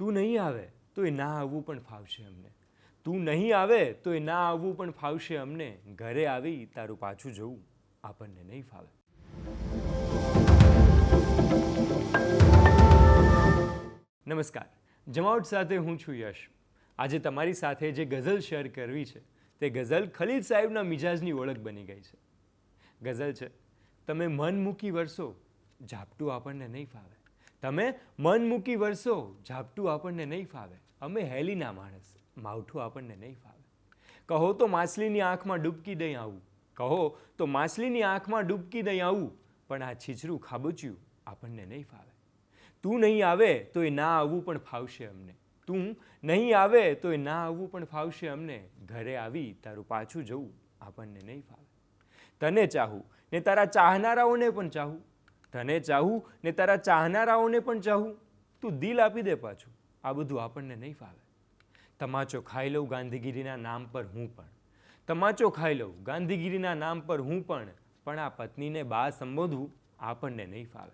તું નહીં આવે તો એ ના આવવું પણ ફાવશે અમને. તું નહીં આવે તો એ ના આવવું પણ ફાવશે અમને. ઘરે આવી તારું પાછું જવું આપણને નહીં ફાવે. નમસ્કાર. જમાવટ સાથે હું છું યશ. આજે તમારી સાથે જે ગઝલ શેર કરવી છે, તે ગઝલ ખલીલ સાહેબના મિજાજની ઓળખ બની ગઈ છે. ગઝલ છે, તમે મન મૂકી વરસો, ઝાપટું આપણને નહીં ફાવે. તમે મન મૂકી વરસો ઝાપટું આપણને નહીં ફાવે. અમે હેલીના માણસ, માવઠું આપણને નહીં ફાવે. કહો તો માછલીની આંખમાં ડૂબકી દઈ આવું. કહો તો માછલીની આંખમાં ડૂબકી દઈ આવું, પણ આ છીછરું ખાબોચ્યું આપણને નહીં ફાવે. તું નહીં આવે તો એ ના આવવું પણ ફાવશે અમને. તું નહીં આવે તો એ ના આવવું પણ ફાવશે અમને. ઘરે આવી તારું પાછું જવું આપણને નહીં ફાવે. તને ચાહું, ને તારા ચાહનારાઓને પણ ચાહું. તને ચાહું ને તારા ચાહનારાઓને પણ ચાહું તું દિલ આપી દે પાછું. આ બધું આપણને નહીં ફાવે. તમાચો ખાઈ લઉં ગાંધીગીરીના નામ પર હું પણ. તમાચો ખાઈ લઉં ગાંધીગીરીના નામ પર હું પણ. પણ આ પત્નીને બા સંબોધવું આપણને નહીં ફાવે.